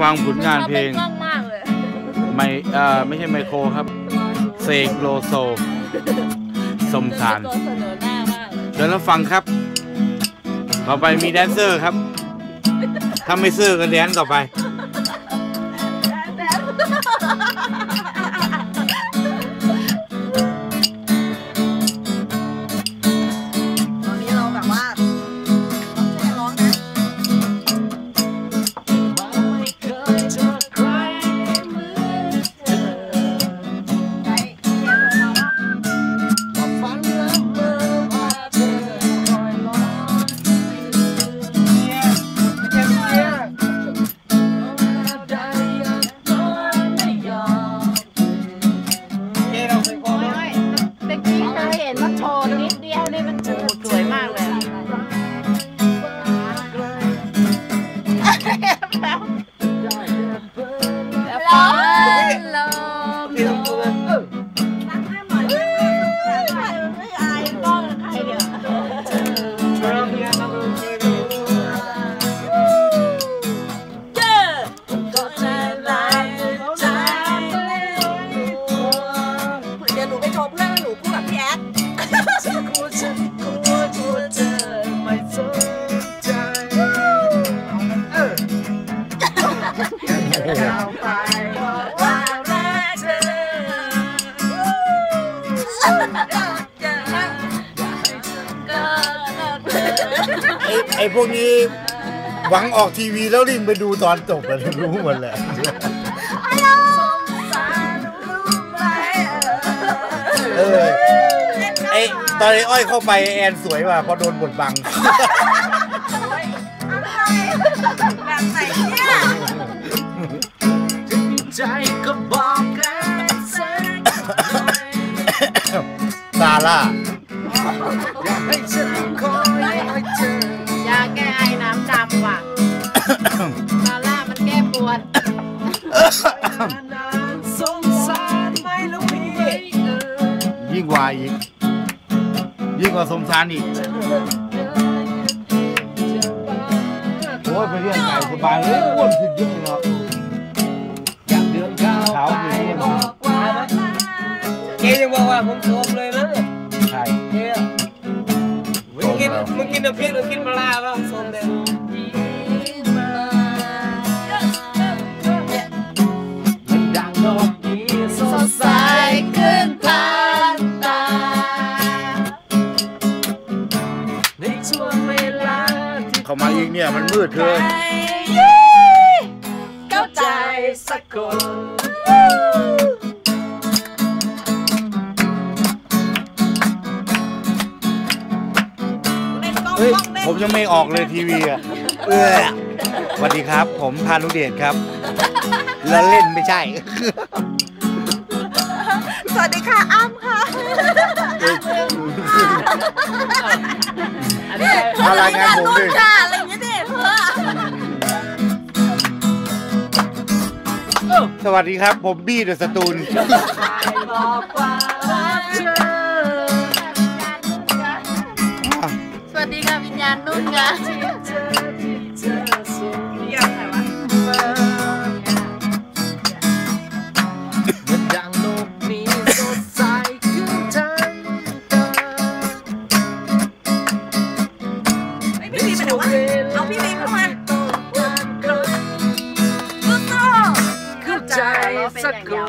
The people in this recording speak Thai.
ฟังผลงานเพลงชอบมากเลยไม่เอ่อไม่ใช่ไมโครครับเสกโลโซสมทานตัวเสนอหน้ามากเลยเดี๋ยวเราฟังครับ ต่อไปมีแดนเซอร์ครับ ถ้าไม่เซอร์ก็แดนต่อไป ล้วฟ้าลมลมตั้งให้หน่อยตั้งให้หน่อยมันไม่อายกล้องใครเดี๋ยวเจอ ก็ใจร้ายใจเดี๋ยวหนูไปโชว์เพื่อนแล้วหนูพูดกับพี่แอ๊ดฉันกลัวฉันกลัวตัวเธอไม่สนใจเออก้าวไปบอกว่ารักเธอไอ้ไอ้พวกนี้หวังออกทีวีแล้วรีบไปดูตอนจบแล้วรู้หมดแหละเออไอ้ตอนไอ้อ้อยเข้าไปแอนสวยว่ะเพอโดนบดบังแบบไหน ใจก็บอกกันสักหน่อยซาร่าอยากให้ฉันคอยให้เธอยาแก้ไอน้ำดำว่ะซาร่ามันแก้ปวดนานสงสารไหม่ลูกพี่เออยิ่งกว่าอีก ยิ่งกว่าสมชานอีกโอ้ยไปเรียกไก่สบายเลยอ้วนขึ้นเยอะเลยเนาะ ว่าผมโสมเลยนะใช่เกมึงกินมึงกินน้ำพริกหรือกินปลาร้าบ้างโสมเด็มันดังดอกนี้สสดดใสใสขึ้นทางตา ในช่วงเวลาที่เข้ามาอีกเนี่ย มันมืดเธอเข้าใจสักคน เล่นกล้องเฮ้ยกล้องเล่นผมยังไม่ออกเลยทีวีอะเออสวัสดีครับ ผมพานุเดชครับ แล้วเล่นไม่ใช่ สวัสดีค่ะอ้ำค่ะอันนี้มารายงานผมรุ่ดินค่ะอะไรอย่างเงี้ยดิเพื่อสวัสดีครับ ผมบี้เดอะสตูนบอกว่า สดีค่ะวิญญาณนุ่นค่ะที่เธอที่เธอส่งเรียกใครวะมามันดังโลกนี้สดใสขึ้นทั้งตาไอ้ยพี่บีมไปไหนวะเอาพี่บีมเข้ามาต้าใครสู้ๆเข้าใจสักคน